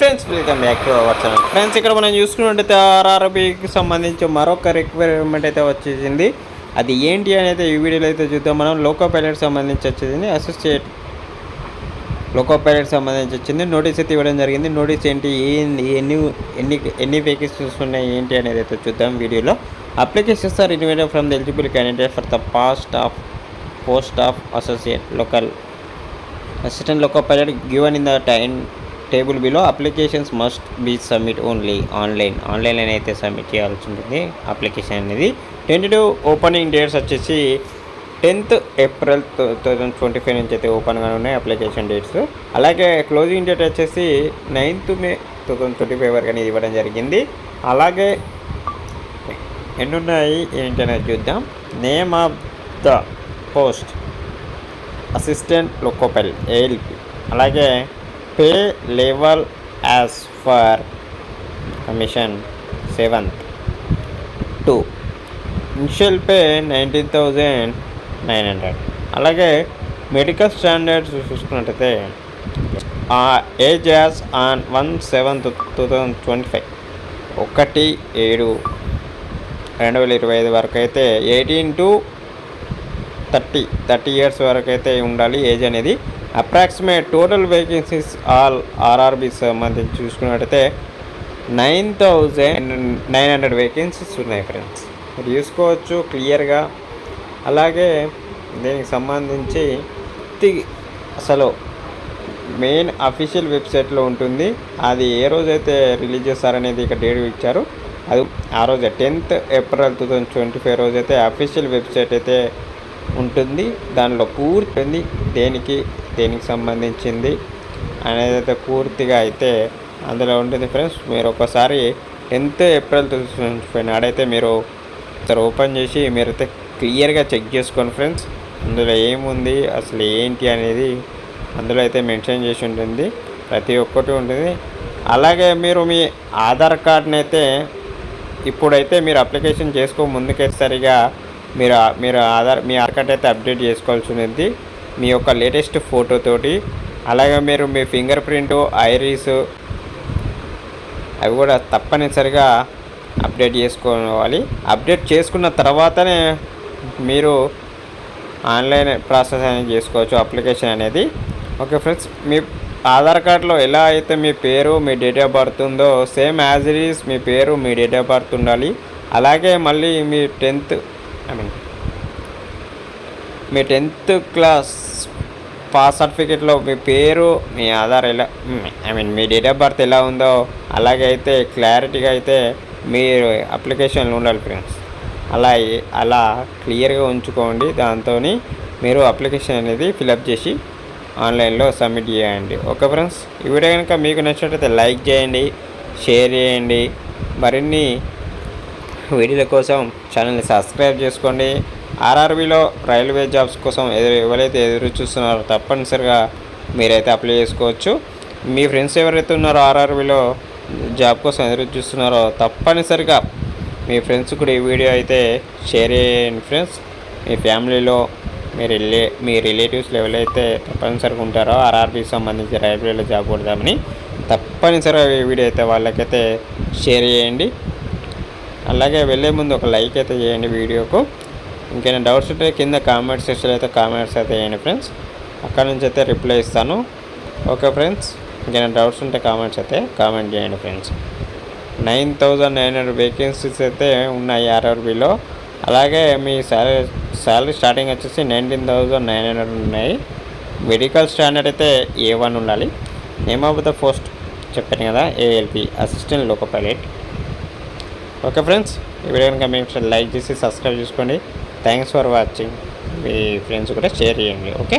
Friends welcome back to our channel friends ఇక్కడ మనం చూసుకున్నట్టయితే ఆర్ఆర్బికి సంబంధించి మరొక రిక్వైర్మెంట్ అయితే వచ్చేసింది. అది ఏంటి అని అయితే ఈ వీడియోలో అయితే చూద్దాం మనం. లోకో పైలట్ సంబంధించి వచ్చేసింది. అసోసియేట్ లోకో పైలట్ సంబంధించి వచ్చింది. నోటీస్ అయితే ఇవ్వడం జరిగింది. నోటీస్ ఏంటి? ఏంది ఎన్ని ఎన్ని ఎన్ని వేకెన్సీస్ ఉన్నాయి? ఏంటి అనేది అయితే చూద్దాం వీడియోలో. Applications are invited from the eligible candidate for the past of post of associate local assistant loco pilot given in the time table below applications must be submit only online. ఆన్లైన్లో అయితే submit చేయాల్సి ఉంటుంది. Application అనేది tentative opening dates వచ్చేసి tenth April two thousand twenty five నుంచి అయితే ఓపెన్గా ఉన్నాయి అప్లికేషన్ డేట్స్. అలాగే క్లోజింగ్ డేట్ వచ్చేసి ninth May two thousand twenty five వరకు అనేది ఇవ్వడం జరిగింది. అలాగే ఎన్నున్నాయి ఉన్నాయి ఏంటి అనేది చూద్దాం. Name of the post assistant loco pilot A L P. అలాగే pay level as per commission seventh. Two. Initial pay nineteen thousand nine hundred. అలాగే మెడికల్ స్టాండర్డ్స్ చూసుకున్నట్టయితే age as on one seventh two thousand twenty five ఒకటి ఏడు రెండు వేల ఇరవై ఐదు వరకు అయితే eighteen to thirty thirty years వరకు అయితే ఉండాలి ఏజ్ అనేది approximate total vacancies all R R B సంబంధించి చూసుకున్నట్టయితే nine thousand nine hundred vacancies ఉన్నాయి ఫ్రెండ్స్. మీరు చూసుకోవచ్చు క్లియర్గా. అలాగే దీనికి సంబంధించి అసలు మెయిన్ అఫీషియల్ వెబ్సైట్లో ఉంటుంది. అది ఏ రోజైతే రిలీజ్ చేస్తారనేది ఇక డేట్ ఇచ్చారు. అది ఆ రోజే tenth April two thousand twenty five రోజైతే అఫీషియల్ వెబ్సైట్ అయితే ఉంటుంది. దానిలో పూర్తి దేనికి దేనికి సంబంధించింది అనేది అయితే పూర్తిగా అయితే అందులో ఉంటుంది ఫ్రెండ్స్. మీరు ఒకసారి టెన్త్ ఏప్రిల్ టూ ఫైవ్ నాడైతే మీరు ఒకసారి ఓపెన్ చేసి మీరైతే క్లియర్గా చెక్ చేసుకోండి ఫ్రెండ్స్. అందులో ఏముంది అసలు ఏంటి అనేది అందులో అయితే మెన్షన్ చేసి ఉంటుంది ప్రతి ఒక్కటి ఉంటుంది. అలాగే మీరు మీ ఆధార్ కార్డ్ని అయితే ఇప్పుడైతే మీరు అప్లికేషన్ చేసుకో ముందుకే సరిగా మీరు మీరు ఆధార్ మీ ఆధార్ కార్డ్ అయితే అప్డేట్ చేసుకోవాల్సి ఉంది మీ యొక్క లేటెస్ట్ ఫోటోతోటి అలాగే మీరు మీ ఫింగర్ ప్రింట్ ఐరీస్ అవి కూడా తప్పనిసరిగా అప్డేట్ చేసుకోవాలి. అప్డేట్ చేసుకున్న తర్వాతనే మీరు ఆన్లైన్ ప్రాసెస్ అనేది చేసుకోవచ్చు అప్లికేషన్ అనేది. ఓకే ఫ్రెండ్స్ మీ ఆధార్ కార్డులో ఎలా అయితే మీ పేరు మీ డేట్ ఆఫ్ బర్త్ ఉందో సేమ్ యాజ్ ఇట్ ఈస్ మీ పేరు మీ డేట్ ఆఫ్ బర్త్ ఉండాలి. అలాగే మళ్ళీ మీ టెన్త్ ఐ మీన్ మీ టెన్త్ క్లాస్ పాస్ సర్టిఫికేట్లో మీ పేరు మీ ఆధార్ ఎలా ఐ మీన్ మీ డేట్ ఆఫ్ బర్త్ ఎలా ఉందో అలాగే అయితే క్లారిటీగా అయితే మీరు అప్లికేషన్లు ఉండాలి ఫ్రెండ్స్ అలా అలా క్లియర్గా ఉంచుకోండి. దాంతో మీరు అప్లికేషన్ అనేది ఫిలప్ చేసి ఆన్లైన్లో సబ్మిట్ చేయండి. ఓకే ఫ్రెండ్స్ ఈ వీడియో కనుక మీకు నచ్చినట్లయితే లైక్ చేయండి షేర్ చేయండి. మరిన్ని వీడియోల కోసం ఛానల్ని సబ్స్క్రైబ్ చేసుకోండి. ఆర్ఆర్బీలో రైల్వే జాబ్స్ కోసం ఎదురు ఎవరైతే ఎదురు చూస్తున్నారో తప్పనిసరిగా మీరైతే అప్లై చేసుకోవచ్చు. మీ ఫ్రెండ్స్ ఎవరైతే ఉన్నారో ఆర్ఆర్బీలో జాబ్ కోసం ఎదురు చూస్తున్నారో తప్పనిసరిగా మీ ఫ్రెండ్స్ కూడా ఈ వీడియో అయితే షేర్ చేయండి ఫ్రెండ్స్ మీ ఫ్యామిలీలో మీ రిలే మీ రిలేటివ్స్లో ఎవరైతే తప్పనిసరిగా ఉంటారో ఆర్ఆర్బీకి సంబంధించి రైల్వేలో జాబ్ కొడదామని తప్పనిసరిగా ఈ వీడియో అయితే వాళ్ళకైతే షేర్ చేయండి. అలాగే వెళ్ళే ముందు ఒక లైక్ అయితే చేయండి వీడియోకు. ఇంకేమైనా డౌట్స్ ఉంటే కింద కామెంట్ సెక్షన్ అయితే కామెంట్స్ అయితే వేయండి ఫ్రెండ్స్. అక్కడ నుంచి అయితే రిప్లై ఇస్తాను. ఓకే ఫ్రెండ్స్ ఇంకేమైనా డౌట్స్ ఉంటే కామెంట్స్ అయితే కామెంట్ చేయండి friends. Nine thousand nine hundred vacancies అయితే ఉన్నాయి ఆర్ఆర్బీలో. అలాగే మీ శాలరీ శాలరీ స్టార్టింగ్ వచ్చేసి నైన్టీన్ థౌజండ్ నైన్ హండ్రెడ్ ఉన్నాయి. మెడికల్ స్టాండర్డ్ అయితే ఏ వన్ ఉండాలి. నేమ్ ఆఫ్ ద పోస్ట్ చెప్పాను కదా A L P assistant loco pilot okay friends ఈ వీడియో కనుక మీకు లైక్ చేసి సబ్స్క్రైబ్ చేసుకోండి. థ్యాంక్స్ ఫర్ వాచింగ్ మీ ఫ్రెండ్స్ కూడా షేర్ చేయండి ఓకే